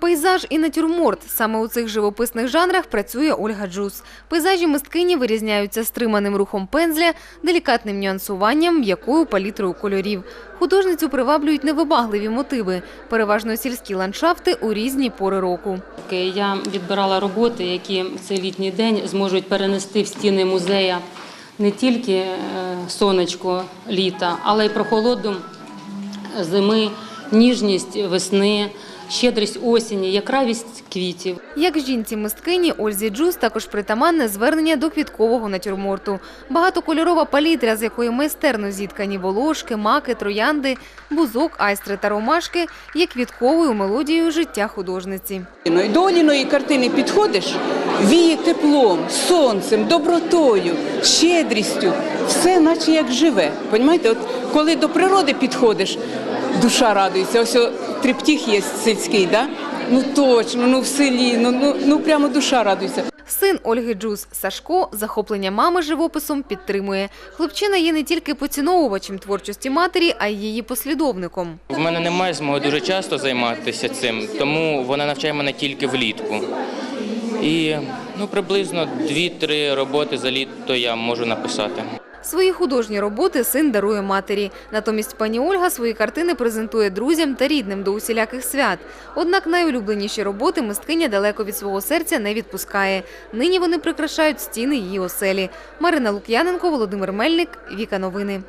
Пейзаж і натюрморт – саме у цих живописних жанрах працює Ольга Джус. Пейзажі мисткині вирізняються стриманим рухом пензля, делікатним нюансуванням, м'якою палітрою кольорів. Художницю приваблюють невибагливі мотиви, переважно сільські ландшафти у різні пори року. Я відбирала роботи, які в цей літній день зможуть перенести в стіни музея не тільки е, сонечко літа, але й прохолоду зими, ніжність весни, щедрість осені, яскравість квітів. Як жінці-мисткині Ользі Джус також притаманне звернення до квіткового натюрморту. Багатокольорова палітра, з якої майстерно зіткані волошки, маки, троянди, бузок, айстри та ромашки, є квітковою мелодією життя художниці. Ну, і До Оліної картини підходиш, віє теплом, сонцем, добротою, щедрістю, все наче як живе. Понімаєте, от коли до природи підходиш, душа радується. Ось о, триптіх є сільський, да? ну точно, ну в селі, ну, ну, ну прямо душа радується. Син Ольги Джус Сашко захоплення мами живописом підтримує. Хлопчина є не тільки поціновувачем творчості матері, а й її послідовником. В мене немає змоги дуже часто займатися цим, тому вона навчає мене тільки влітку. І ну, приблизно 2-3 роботи за літо я можу написати. Свої художні роботи син дарує матері. Натомість пані Ольга свої картини презентує друзям та рідним до усіляких свят. Однак найулюбленіші роботи мисткиня далеко від свого серця не відпускає. Нині вони прикрашають стіни її оселі. Марина Лук'яненко, Володимир Мельник, Віка Новини.